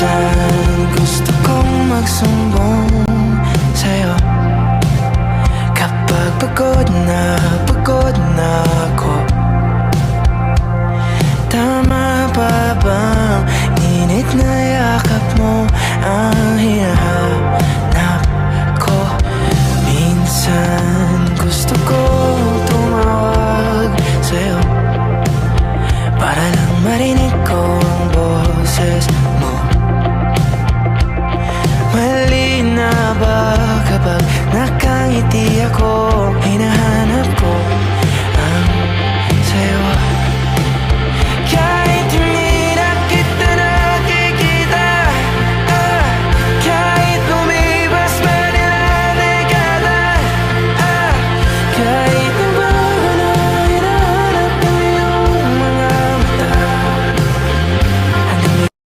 Minsan gusto kong magsumbong sa'yo. Kapag pagod na, pagod na ako. Tama pa bang init na yakap mo? Ang hinahanap ko. Minsan gusto ko tumawag sa'yo. Para lang marinig ko ang boses abang-abang